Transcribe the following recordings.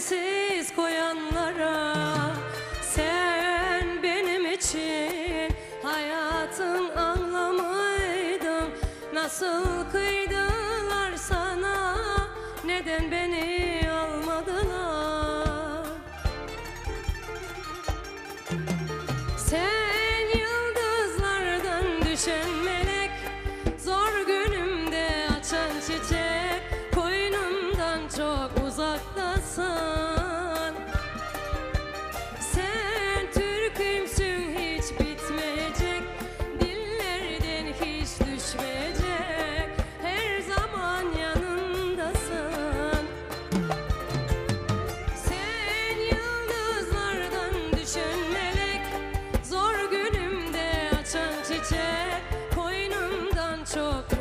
Sensiz koyanlara Sen benim için Hayatın anlamıydın. Nasıl kıydılar sana Neden beni almadılar? Sen yıldızlardan düşen Koynumdan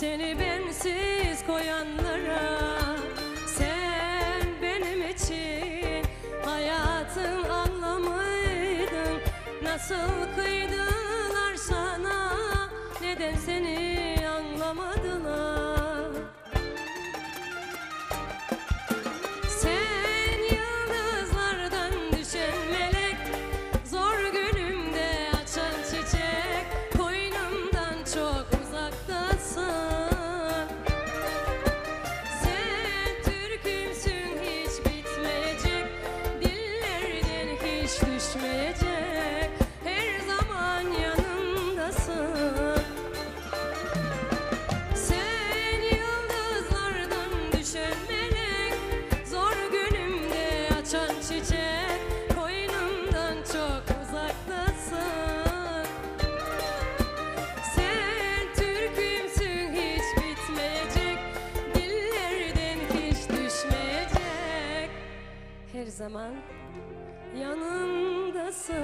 seni bensiz koyanlara Sen benim için hayatın anlamıydın. Nasıl kıydılar sana neden seni anlamadılar açan çiçek Koynumdan çok uzaktasın. Sen Türk'ümsün hiç bitmeyecek. Dillerden hiç düşmeyecek. Her zaman yanımdasın